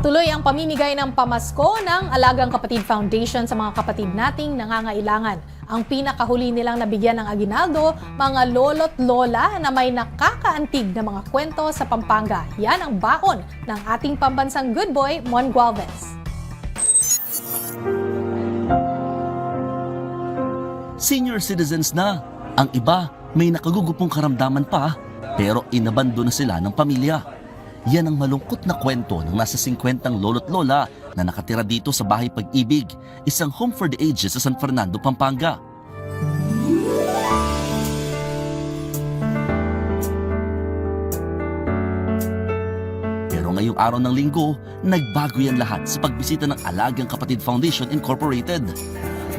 Tuloy ang pamimigay ng pamasko ng Alagang Kapatid Foundation sa mga kapatid nating nangangailangan. Ang pinakahuli nilang nabigyan ng aginaldo, mga lolo't lola na may nakakaantig na mga kwento sa Pampanga. Yan ang baon ng ating pambansang good boy, Mon Gualvez. Senior citizens na. Ang iba, may nakagugupong karamdaman pa, pero inabando na sila ng pamilya. Yan ang malungkot na kwento ng nasa 50 lolo't lola na nakatira dito sa Bahay Pag-ibig, isang home for the ages sa San Fernando, Pampanga. Pero ngayong araw ng linggo, nagbago yan lahat sa pagbisita ng Alagang Kapatid Foundation Incorporated.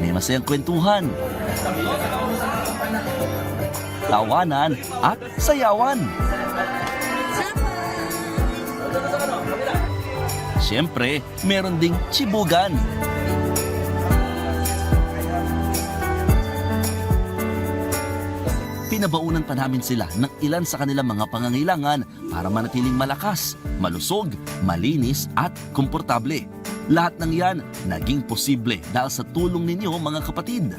May masayang kwentuhan, tawanan at sayawan. Siyempre, meron ding chibugan. Pinabaunan pa namin sila ng ilan sa kanilang mga pangangailangan para manatiling malakas, malusog, malinis at komportable. Lahat ng yan naging posible dahil sa tulong ninyo mga kapatid.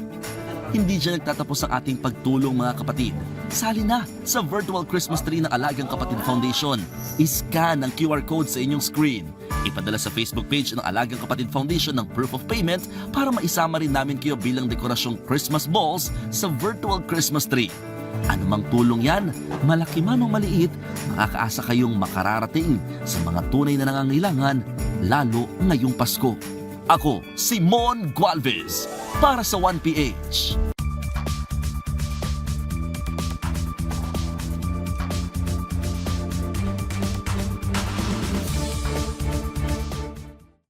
Hindi dyan nagtatapos ang ating pagtulong mga kapatid. Sali na sa virtual Christmas tree ng Alagang Kapatid Foundation. I-scan ang QR code sa inyong screen. Ipadala sa Facebook page ng Alagang Kapatid Foundation ng proof of payment para maisama rin namin kayo bilang dekorasyong Christmas balls sa virtual Christmas tree. Anumang tulong yan, malaki man o maliit, makakaasa kayong makararating sa mga tunay na nangangailangan, lalo ngayong Pasko. Ako, si Mon Gualvez, para sa 1PH.